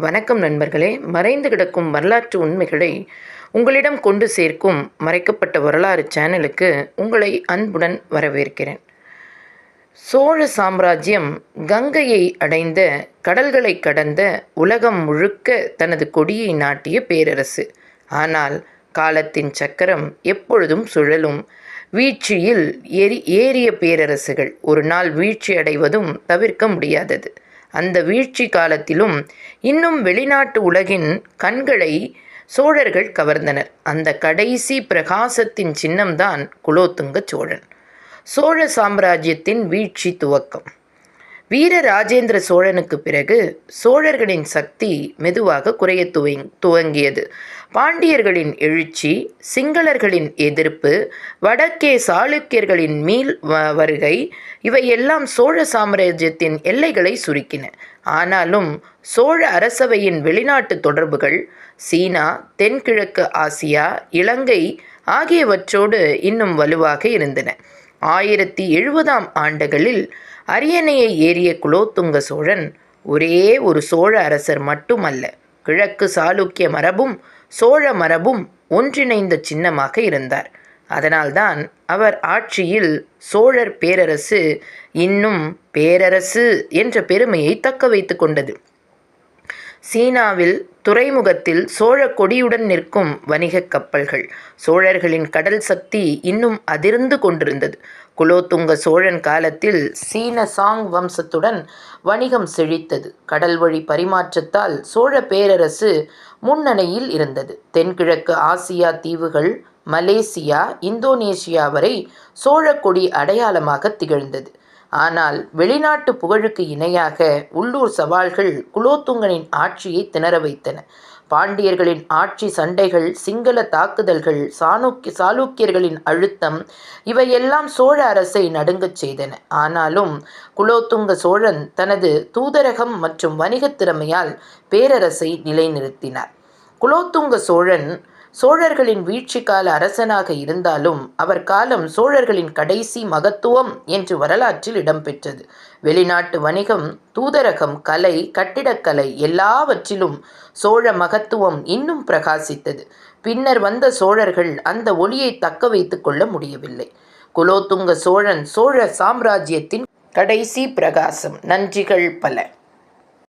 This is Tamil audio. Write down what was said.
வணக்கம் நண்பர்களே. மறைந்து கிடக்கும் வரலாற்று உண்மைகளை உங்களிடம் கொண்டு சேர்க்கும் மறைக்கப்பட்ட வரலாறு சேனலுக்கு உங்களை அன்புடன் வரவேற்கிறேன். சோழ சாம்ராஜ்யம் கங்கையை அடைந்த கடல்களை கடந்த உலகம் முழுக்க தனது கொடியை நாட்டிய பேரரசு. ஆனால் காலத்தின் சக்கரம் எப்பொழுதும் சுழலும். வீழ்ச்சியில் ஏறி ஏறிய பேரரசுகள் ஒரு நாள் வீழ்ச்சி அடைவதும் தவிர்க்க முடியாதது. அந்த வீழ்ச்சி காலத்திலும் இன்னும் வெளிநாட்டு உலகின் கண்களை சோழர்கள் கவர்ந்தனர். அந்த கடைசி பிரகாசத்தின் சின்னம்தான் குலோத்துங்க சோழன். சோழ சாம்ராஜ்யத்தின் வீழ்ச்சி துவக்கம். வீர ராஜேந்திர சோழனுக்கு பிறகு சோழர்களின் சக்தி மெதுவாக குறைய துவங் துவங்கியது. பாண்டியர்களின் எழுச்சி சிங்களர்களின் எதிர்ப்பு வடக்கே சாளுக்கியர்களின் மீள் வருகை இவையெல்லாம் சோழ சாம்ராஜ்யத்தின் எல்லைகளை சுருக்கின. ஆனாலும் சோழ அரசவையின் வெளிநாட்டு தொடர்புகள் சீனா தென்கிழக்கு ஆசியா இலங்கை ஆகியவற்றோடு இன்னும் வலுவாக இருந்தன. ஆயிரத்தி எழுபதாம் ஆண்டுகளில் அரியணையை ஏறிய குலோத்துங்க சோழன் ஒரே ஒரு சோழ அரசர் மட்டுமல்ல கிழக்கு சாளுக்கிய மரபும் சோழ மரபும் ஒன்றிணைந்த சின்னமாக இருந்தார். அதனால்தான் அவர் ஆட்சியில் சோழர் பேரரசு இன்னும் பேரரசு என்ற பெருமையை தக்க வைத்து கொண்டது. சீனாவில் துறைமுகத்தில் சோழ கொடியுடன் நிற்கும் வணிகக் கப்பல்கள். சோழர்களின் கடல் சக்தி இன்னும் அதிர்ந்து கொண்டிருந்தது. குலோத்துங்க சோழன் காலத்தில் சீன சாங் வம்சத்துடன் வணிகம் செழித்தது. கடல் வழி பரிமாற்றத்தால் சோழ பேரரசு முன்னணியில் இருந்தது. தென்கிழக்கு ஆசியா தீவுகள் மலேசியா இந்தோனேசியா வரை சோழக்கொடி அடையாளமாக திகழ்ந்தது. ஆனால் வெளிநாட்டு புகழுக்கு இணையாக உள்ளூர் சவால்கள் குலோத்துங்கனின் ஆட்சியை திணற வைத்தன. பாண்டியர்களின் ஆட்சி சண்டைகள் சிங்கள தாக்குதல்கள் சாணக்கிய சாளுக்கியர்களின் அழுத்தம் இவையெல்லாம் சோழ அரசை நடுங்கச் செய்தன. ஆனாலும் குலோத்துங்க சோழன் தனது தூதரகம் மற்றும் வணிகத் திறமையால் பேரரசை நிலைநிறுத்தினார். குலோத்துங்க சோழன் சோழர்களின் வீழ்ச்சி கால அரசனாக இருந்தாலும் அவர் காலம் சோழர்களின் கடைசி மகத்துவம் என்று வரலாற்றில் இடம்பெற்றது. வெளிநாட்டு வணிகம் தூதரகம் கலை கட்டிடக்கலை எல்லாவற்றிலும் சோழ மகத்துவம் இன்னும் பிரகாசித்தது. பின்னர் வந்த சோழர்கள் அந்த ஒளியை தக்க வைத்துக் கொள்ள முடியவில்லை. குலோத்துங்க சோழன் சோழ சாம்ராஜ்யத்தின் கடைசி பிரகாசம். நன்றிகள் பல.